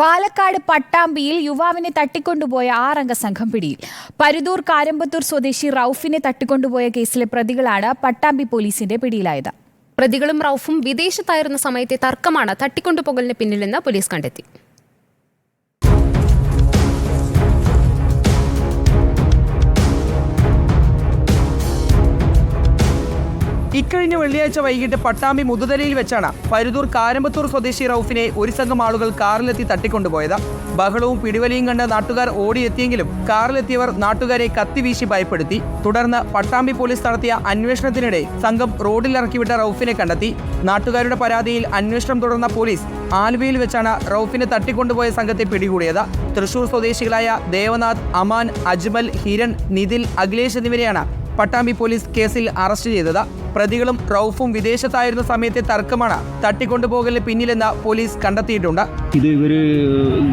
പാലക്കാട് പട്ടാമ്പിയിൽ യുവാവിനെ തട്ടിക്കൊണ്ടുപോയ ആറംഗ സംഘം പിടിയിൽ. പരുതൂർ കാരമ്പത്തൂർ സ്വദേശി റൌഫിനെ തട്ടിക്കൊണ്ടുപോയ കേസിലെ പ്രതികളാണ് പട്ടാമ്പി പോലീസിന്റെ പിടിയിലായത്. പ്രതികളും റൌഫും വിദേശത്തായിരുന്ന സമയത്തെ തർക്കമാണ് തട്ടിക്കൊണ്ടുപോകലിന് പിന്നിലെന്ന് പോലീസ് കണ്ടെത്തി. ഇക്കഴിഞ്ഞ വെള്ളിയാഴ്ച വൈകിട്ട് പട്ടാമ്പി മുതുതലയിൽ വെച്ചാണ് പരുതൂർ കാരമ്പത്തൂർ സ്വദേശി റൌഫിനെ ഒരു സംഘം ആളുകൾ കാറിലെത്തി തട്ടിക്കൊണ്ടുപോയത്. ബഹളവും പിടിവലിയും കണ്ട് നാട്ടുകാർ ഓടിയെത്തിയെങ്കിലും കാറിലെത്തിയവർ നാട്ടുകാരെ കത്തിവീശി ഭയപ്പെടുത്തി. തുടർന്ന് പട്ടാമ്പി പോലീസ് നടത്തിയ അന്വേഷണത്തിനിടെ സംഘം റോഡിൽ ഇറക്കിവിട്ട റൌഫിനെ കണ്ടെത്തി. നാട്ടുകാരുടെ പരാതിയിൽ അന്വേഷണം തുടർന്ന പോലീസ് ആലുവയിൽ വെച്ചാണ് റൌഫിനെ തട്ടിക്കൊണ്ടുപോയ സംഘത്തെ പിടികൂടിയത്. തൃശൂർ സ്വദേശികളായ ദേവനാഥ് അമാൻ അജ്മൽ ഹിരൺ നിതിൽ അഖിലേഷ് എന്നിവരെയാണ് പട്ടാമ്പി പോലീസ് കേസിൽ അറസ്റ്റ് ചെയ്തത്. പ്രതികളും റൌഫും വിദേശത്തായിരുന്ന സമയത്തെ തർക്കമാണ് തട്ടിക്കൊണ്ടുപോകലിന് പിന്നിലെന്ന് പോലീസ് കണ്ടെത്തിയിട്ടുണ്ട്. ഇത് ഇവർ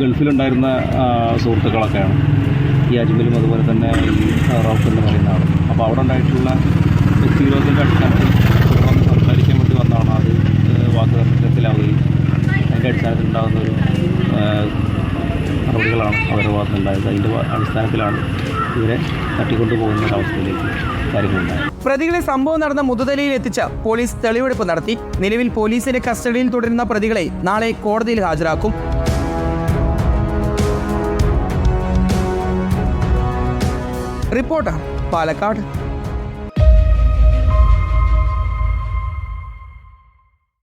ഗൾഫിലുണ്ടായിരുന്ന സുഹൃത്തുക്കളൊക്കെയാണ്. ഈ അജ്മലും അതുപോലെ തന്നെ റൌഫ് എന്ന് പറയുന്ന ആളും. അപ്പോൾ അവിടെ ഉണ്ടായിട്ടുള്ള അടിസ്ഥാനത്തിൽ സംസാരിക്കാൻ വേണ്ടി വന്നതാണ്. അത് വാക്ക് തർക്കത്തിലാവുകയും അതിന്റെ അടിസ്ഥാനത്തിൽ ഉണ്ടാകുന്ന ഒരു നടപടികളാണ് അവരുടെ ഭാഗത്തുണ്ടായത്. അതിന്റെ അടിസ്ഥാനത്തിലാണ് ഇവരെ തട്ടിക്കൊണ്ടുപോകുന്ന ഒരു ഒരവസ്ഥയിലേക്ക് പ്രതികളെ സംഭവം നടന്ന മുതുതലയിൽ എത്തിച്ച് പോലീസ് തെളിവെടുപ്പ് നടത്തി. നിലവിൽ പോലീസിന്റെ കസ്റ്റഡിയിൽ തുടരുന്ന പ്രതികളെ നാളെ കോടതിയിൽ ഹാജരാക്കും. റിപ്പോർട്ടർ പാലക്കാട്.